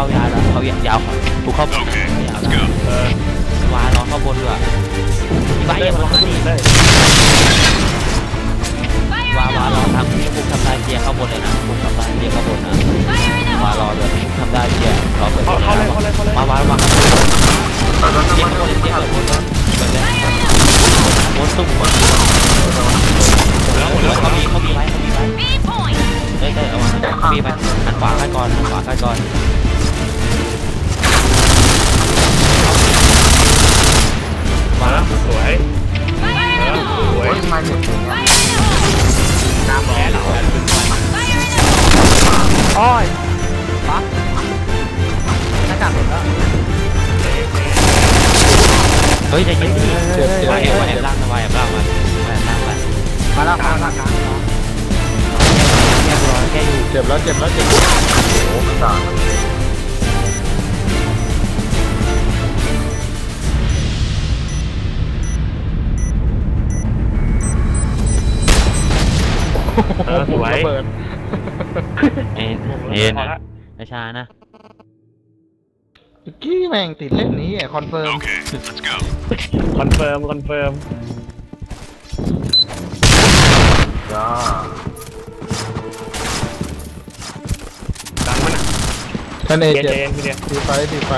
เข้ายาวแล้วเขายาวกูกเข้าบนยาวแล้วเออวารอเข้าบนด้วยอีบ้าอย่ามาหาด้วาวารอทำที่พวกทำได้เกียร์เข้าบนเลยนะพวกทำได้เกียร์เข้าบนนะวารอเลยทำได้เกียร์รอเปิดเขาเขาเลยเขาเลยเขาเลยมาวาวาเกียร์เข้าบนเกียร์เปิดบนเปิดเลยบนตุ้มบนแล้วหมดแล้วเขามีเขามีไว้เขามีไว้เฮ้ยเฮ้ยเอาวางมีไปหันขวาให้ก่อนหันขวาให้ก่อน มาสวยสวยมาหนึ่งน้ำร้อนเหรออ้อยปั๊บหน้ากากหมดแล้วเฮ้ยใจเย็นดิวายแอบวายแอบล่างนะวาแอบล่างมาวาแอบล่างไปมาแล้วมาแล้วแก้รอแก้อยู่เจ็บแล้วเจ็บแล้วเจ็บโอ้ไม่ต่าง เออสวย ระเบิดเอ็นเอ็นนะช้านะเมื่อกี้แม่งติดเล่นนี้คอนเฟิร์มคอนเฟิร์มคอนเฟิร์มจ้าดังมันอะท่านเอเย็นเจ็บเย็นพี่เดียตีไฟตีไฟ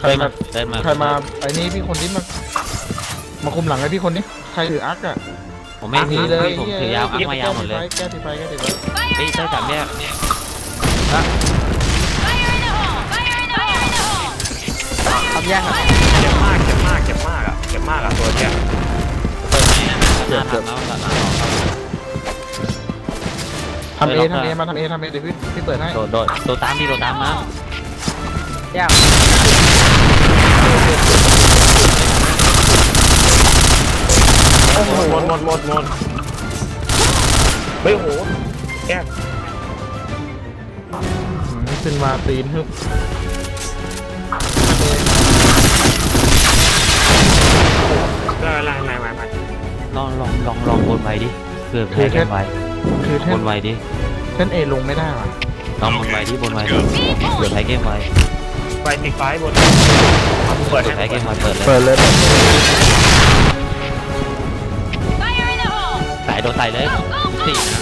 ใครเดินมามาเดินมาใครมาไอ้นี่พี่คนนี้มา มาคุมหลังไอ้พี่คนนี้ ใครถืออาร์คอะ ผมไม่ถืนี่อเลยผมถือยาวอักมายาวหมดเลยแก้ตีไฟแก้ตีไฟเฮ้ยใช่สามแยกทำแยกครับเจ็บมากเจ็บมากเจ็บมากอะเจ็บมากอะตัวเนี้ยเปิดไหนอะหน้าทำแล้วหลังหลังทำเอทำเอมาทำเอทำเอเดี๋ยวพี่พี่เปิดให้โดดโดดโดดตามดิโดดตามมาแยก โอ้โหหมดหมดหมดหมดเฮ้ยโหแก้อืมขึ้นมาตีนฮึบก็อะไรไหนมาไปลองลองลองลองบนไว้ดิเพื่อให้เกมไว้คือบแท่นนไว้ดิแท่นเอลงไม่ได้ว่ะลองบนไว้ดิบนไว้ดิเผื่อให้เกมไว้ไปติดไฟบนเปิดเผื่อให้เกมไว้เปิดเลยเปิดเลย ส่โดนใส่เลยสี่นะ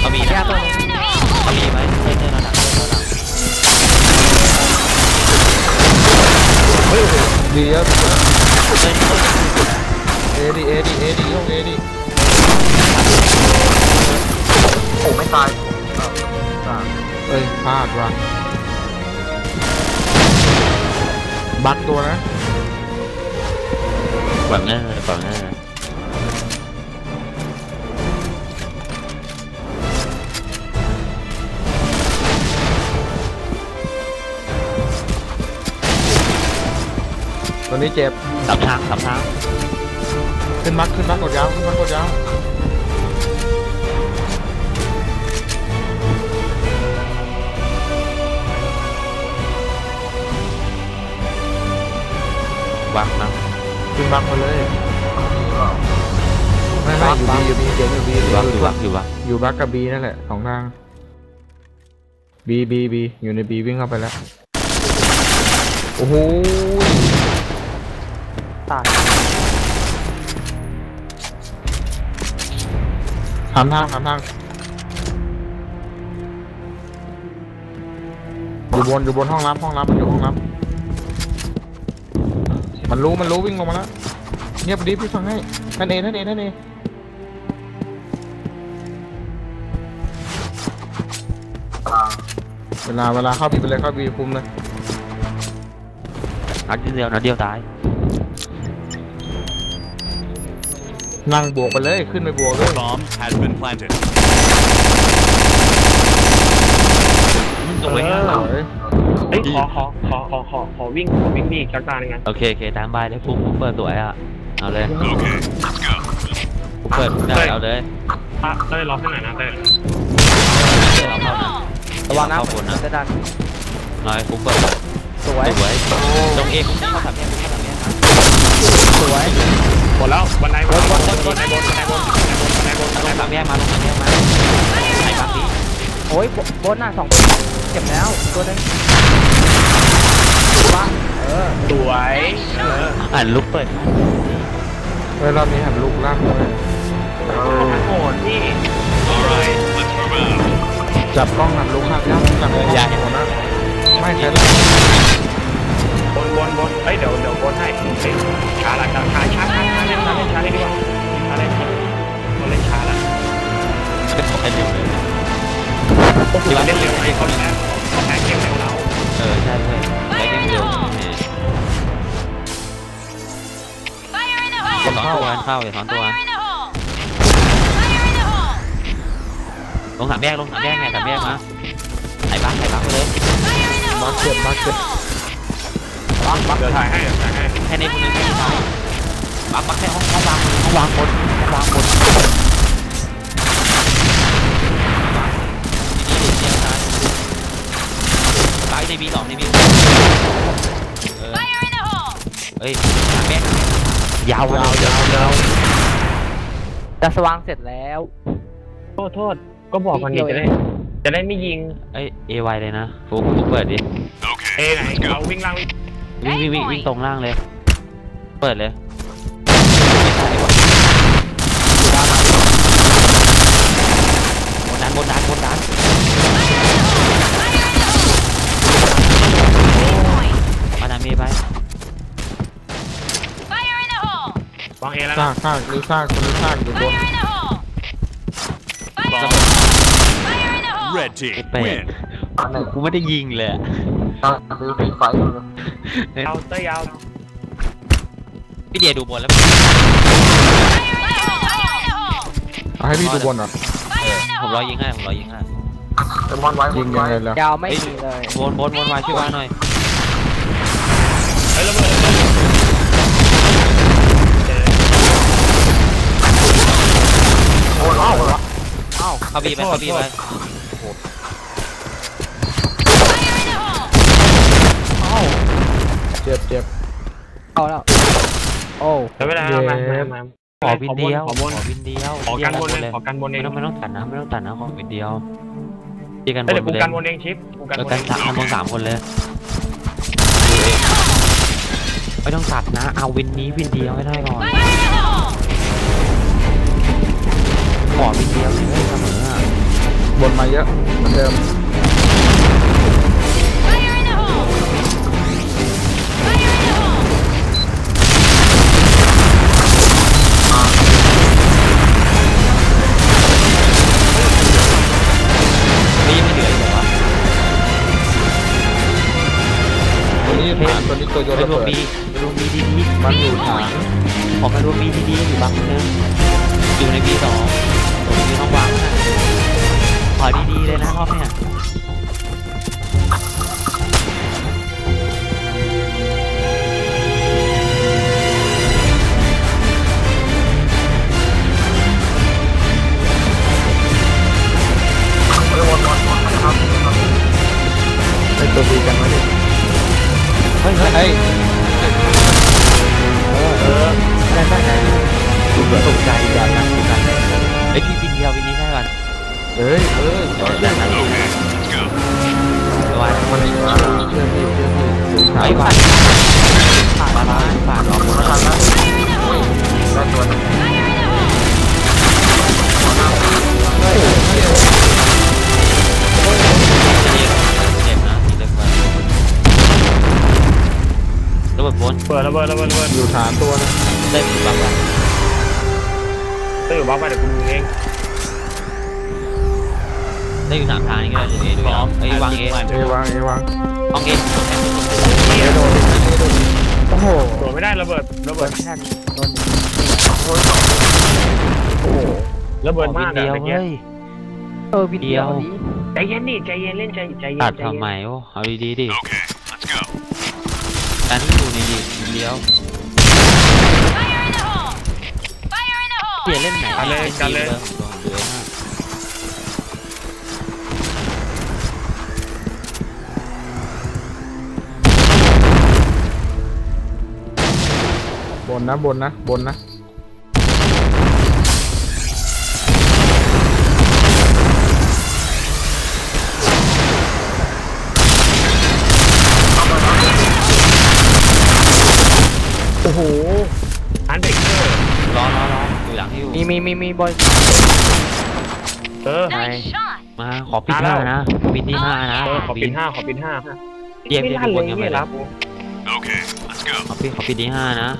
เขามีนะเขามีไหมเพื่นเพื่นระดับเพื่นระดับเฮ้ยดีครับเพื่อนเพื่อนเอดีเอดีเอดีโยกเอดีโอ้ไม่ตาย เอ้ยพลาดว่ะบักตัวนะหวังหน้าหวังหน้าตัวนี้เจ็บสับทางสับทางขึ้นมักขึ้นมักกดยาวขึ้นมักกดยาว วังนะขึ้นมักมาเลยไม่ไม่อยู่บีอยู่บีเสียงอยู่บีอยู่วังอยู่วังอยู่วังอยู่บักกับบีนั่นแหละสองทางบีบีบีอยู่ในบีวิ่งเข้าไปแล้วโอ้โหตายทำทางทำทางอยู่บนอยู่บนห้องรับห้องรับมันอยู่ห้องรับ มันรู้มันรู้วิ่งลงมาแล้วเงียบดิพี่ฟังให้นั่นเองนั่นเองนั่นเองเวลาเวลาเข้าบีไปเลยเข้าบีคุมเลยนัดเดียวนัดเดียวตาย นั่งบวกไปเลยขึ้นไปบวกเลย Bomb has been planted. ตรงไว้ห้าสวย เฮ้ยขอขอขอขอขอขอวิ่งขอวิ่งนี่จักรตาหนึ่งไงโอเคโอเคตามบายเลยฟุ้งฟุ้งเปิดสวยอะเอาเลย Okay, let's go. ฟุ้งเปิดได้เอาเลยอะเต้ยรอข้างไหนนะเต้ยเดี๋ยวเราเข้านะระวังนะเข้าบนนะจะดันน้อยฟุ้งเปิดสวยสวยตรงเอกเข้าสามแยกเข้าสามแยกนะสวยหมดแล้วบันไดบนบนบนบนบนบนบนบนบนบนบนลงสามแยกมาลงสามแยกมาไอ้บางทีโอ้ยบนหน้าสอง เจ็บแล้วตัวนึงบ้างเออสวยเอออ่านลุกเปิดเฮ้ยรอบนี้หันลูกล่างด้วยโหดพี่ Alright, let's move out. จับกล้องหันลูกข้างย่ำจับอย่าให้หัวหน้าไม่ใช่บนบนบนเฮ้ยเดี๋ยวเดี๋ยวบนให้เฮ้ยช้าละช้าช้าช้าช้าช้าเล่นช้าเล่นช้าเล่นดีกว่าช้าเล่นช้าเราเล่นช้าละเป็นของเป็นเร็วเลยโอ้โหเล่นเร็วไอ้คนนี้เขา เข้าอย่าสอนตัวลงสามแยกลงสามแยกไงสามแยกมาไอ้บักไอ้บักไปเลยมาเก็บมาเก็บเดี๋ยวถ่ายให้เดี๋ยวถ่ายให้แค่นี้คนนึงแค่นี้ตายบักบักแค่ห้องห้องวางห้องวางบนห้องวางบนทีนี้เดี๋ยวตายตายในบีสองในบีเออเฮ้ยสามแยก ยาวยาวยาวยาวจะสว่างเสร็จแล้วโทษโทษก็บอกมันดีจะได้จะได้ไม่ยิงเอ้ยเอไวเลยนะฟุกฟุกเปิดดิเอ้ Okay, ไหน let's เรา go. วิ่งล่างวิ่งวิ่งวิ่งวิ่งวิ่งตรงล่างเลย เปิดเลยบนดันบนดันบนดันมานามีไป วางเอแล้วซานะกซากหรือซากคนหรือซากอยู่บนบอก Red team เป็ด win. กูไม่ได้ยิงเลยซากหรือไฟอยู่ยาวเต้ยยาวพี่เดียดูบนแล้วเอาให้พี่ดูบนเหรอเออผมรอยิงให้ผมรอยิงให้ยิงยังไงล่ะยาวไม่มีเลย บนบนบนมาช่วยว่าหน่อยเฮ้ยระเบิดระเบิด โอ้เอ้าเอ้าเข้าบีไปเข้าบีไปเอ้าเจ็บเจ็บเอาแล้วโอ้แล้วเวลามามามาขอวินเดียวขอบนขอวินเดียวขอกันบนเลยขอกันบนเอไม่งต้องไม่ต้องตัดนะไม่ต้องตัดนะขอวินเดียวตีกันบเฮ้ยนเดี๋ยวไปกูเลยกันบนเองชิปกูกันเออบนกัเอนงสามกันบนสามคนเลยไม่ต้องตัดนะ เอาวินนี้วินเดียวให้ได้ก่อน ขอวินเดียวเลยเสมออะบนมาเยอะเหมือนเดิมนี่ยังไม่เหลืออีกเหรอวะตัวนี้ฐานตัวนี้ตัวโยนไประรวมเบิดบีไปรวมบีดีดีมันอยู่ฐานขอไปรวมบีดีดีอยู่บางคนนึงอยู่ในบีสอง ตรงนี้ต้องวางนะขอดีๆเลยนะรอบเนี้ยไอตัวบีกันไว้ดิเฮ้ยเฮ้ยเออได้ได้ได้ดูเหมือนตกใจ เฮ้ยเฮ้ยตอนแรกระวังมันมาเพื่อนพี่เพื่อนพี่สูงขาไอ้บ้านผ่านมาผ่านออกมาทันแล้วก็ตัวนึงเฮ้ยเดี๋ยวระเบิดบนเปิดระเบิดระเบิดระเบิดอยู่ฐานตัวนะได้อยู่บ้างป่งได้อยู่บ้างป่ะเดี๋ยวกูดูเอง ได้อยู่สามทางนี่ก็ได้เลยดูเอาไอ้วางเอเอวางเอวางวางเอเอโดนเอโดนโอ้โหโดดไม่ได้ระเบิดระโดเบิดนแค่นี้โดนโอ้โหระเบิดมากเดีอะยวเมื่อกี้เฮ้ยเออวิดีโอนี้ใจเย็นดิใจเย็นเล่นใจใจเย็นตัดใจเย็นทำไมโอ้เอาดีๆดิ Okay, let's go. การที่อยู่ในดีเดียวเปลี่ยนเล่นไหนเหลือห้าบน นนะบนนะบนนะโอ้โหอันเบรกเกอร์รอรอรออยู่หลังให้อยู่มีมีมีมีบอยเออ Nice shot. มาขอปิดห้านะปิดที่ห้านะเออขอปินห้าขอปินห้าเยี่ยมไม่เยี่ยมลั่นทุกเลคนยกันไปเนี่ยเลรัยบ Okay, let's go. ขอปิดขอปิดที่ห้านะ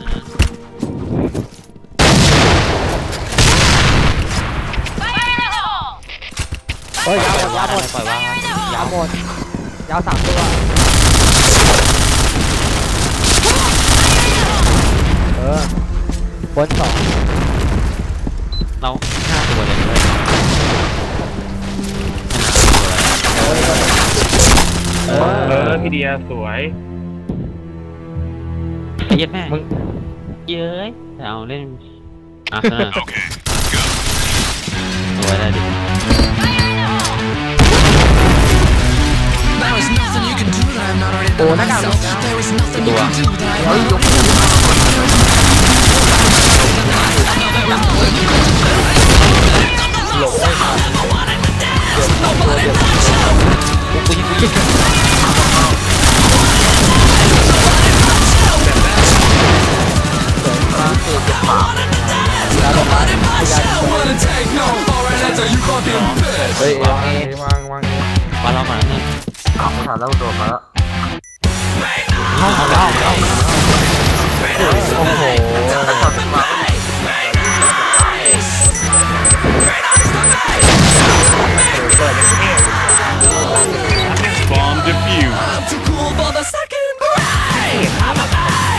Fire in the hole. เฮ้ยยาวหมดยาวหมดปล่อยว่าง Fire in the ยาว hole. หมดยาวสามตัวเออบนสองเราห้าตัวเลยเลยเออเออพี่เดียสวยไอ้เหี้ย็ดแม่มึง เย้ยเอาเล่นอะ Okay, let's go. สวยได้ดิโอ้หน้ากากลงนะตัวเฮ้ยยกหลบไม่ทันกู เฮ้ยวางเอวางวางเอมาลองก่อนนะไม่ทันแล้วโดดมาแล้วเข้าเข้าเข้าเข้าโอ้โห Bomb defused. เอา